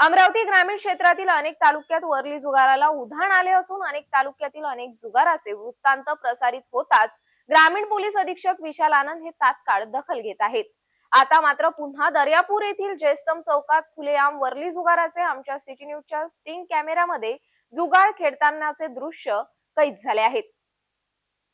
अमरावती ग्रामीण क्षेत्रातील अनेक तालुक्यात वरली जुगाराला उधाण आले असून अनेक तालुक्यातील अनेक जुगाराचे वृत्तांत प्रसारित होताच ग्रामीण पोलीस अधीक्षक विशाल आनंद हे तात्काळ दखल घेत आहेत. आता मात्र पुन्हा दर्यापूर येथील जयस्तम चौकात खुलेआम वरली जुगाराचे आमच्या सिटी न्यूजच्या स्टिंग कॅमेऱ्यामध्ये जुगार खेळतानाचे दृश्य कैद झाले आहेत.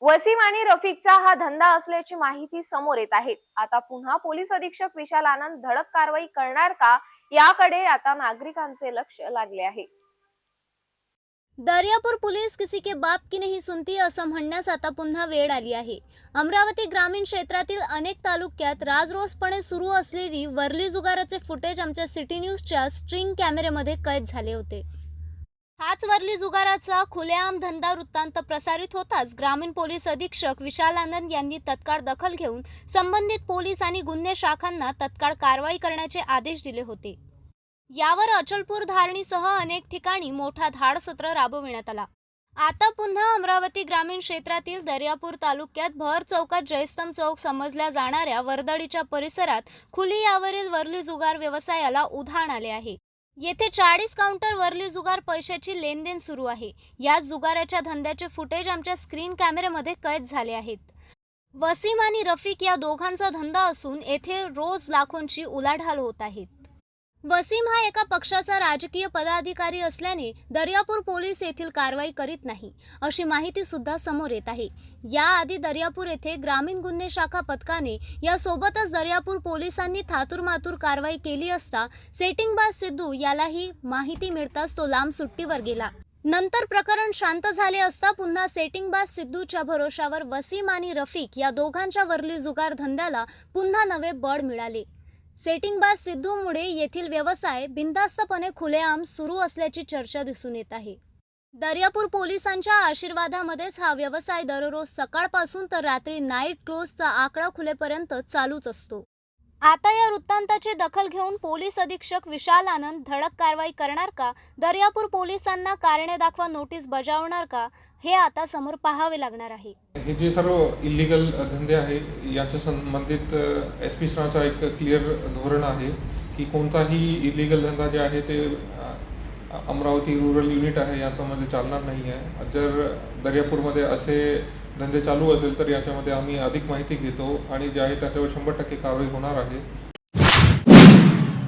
वसीम आणि रफिकचा हा धंदा असल्याची माहिती समोर येत आहे. आता पुन्हा पोलीस अधीक्षक विशाल आनंद धडक कारवाई करणार का याकडे आता नागरिकांचे लक्ष लागले आहे. दर्यापूर पोलीस किसी के बाप की नाही सुनती असं म्हणण्यास आता पुन्हा वेळ आली आहे. अमरावती ग्रामीण क्षेत्रातील अनेक तालुक्यात राजरोसपणे सुरू असलेली वरली जुगाराचे फुटेज आमच्या सिटी न्यूजच्या स्ट्रिंग कॅमेऱ्यामध्ये कैद झाले होते. हाच वरली जुगाराचा खुलेआम धंदा वृत्तांत प्रसारित होताच ग्रामीण पोलीस अधीक्षक विशाल आनंद यांनी तत्काळ दखल घेऊन संबंधित पोलीस आणि गुन्हे शाखांना तत्काळ कारवाई करण्याचे आदेश दिले होते. यावर अचलपूर धारणीसह अनेक ठिकाणी मोठा धाडसत्र राबविण्यात आला. आता पुन्हा अमरावती ग्रामीण क्षेत्रातील दर्यापूर तालुक्यात भर चौकात जयस्तंभ चौक समजल्या जाणाऱ्या वर्दळीच्या परिसरात खुली यावरील वरली जुगार व्यवसायाला उधाण आले आहे. येथे चाळीस काउंटरवरली जुगार पैशाची लेनदेन सुरू आहे. या जुगाराच्या धंद्याचे फुटेज आमच्या स्क्रीन कॅमेऱ्यामध्ये कैद झाले आहेत. वसीम आणि रफिक या दोघांचा धंदा असून येथे रोज लाखोंची उलाढाल होत आहेत वसीम हा एका पक्षाचा राजकीय पदाधिकारी असल्याने दर्यापूर पोलीस येथील कारवाई करीत नाही अशी माहिती सुद्धा समोर येत आहे. याआधी दर्यापूर येथे ग्रामीण गुन्हे शाखा पथकाने यासोबतच दर्यापूर पोलिसांनी थातूरमातूर कारवाई केली असता सेटिंगबाज सिद्धू यालाही माहिती मिळताच तो लांब सुट्टीवर गेला. नंतर प्रकरण शांत झाले असता पुन्हा सेटिंगबाज सिद्धूच्या भरोशावर वसीम आणि रफिक या दोघांच्या वरली जुगार धंद्याला पुन्हा नवे बळ मिळाले. सेटिंगबाज सिद्धूमुळे येथील व्यवसाय बिनधास्तपणे खुलेआम सुरू असल्याची चर्चा दिसून येत आहे. दर्यापूर पोलिसांच्या आशीर्वादामध्येच हा व्यवसाय दररोज सकाळपासून तर रात्री नाईट क्लोजचा आकडा खुलेपर्यंत चालूच असतो. आता या वृत्तांताची दखल घेऊन पोलीस अधीक्षक विशाल आनंद धडक कारवाई करणार का? दर्यापूर पोलिसांना कारणे दाखवा नोटीस बजावणार का? हे आता समोर पाहावे लागणार आहे. हे जे सर्व इलिगल धंदे आहे याच्या संबंधित एस पी सरांचा एक क्लिअर धोरण आहे की कोणताही इलिगल धंदा जे आहे ते अमरावती रुरल युनिट आहे याच्यामध्ये चालणार नाही आहे जर दर्यापूरमध्ये असे धंदे चालू असेल तर याच्यामध्ये आम्ही अधिक माहिती घेतो आणि जे आहे त्याच्यावर शंभर टक्के कारवाई होणार आहे.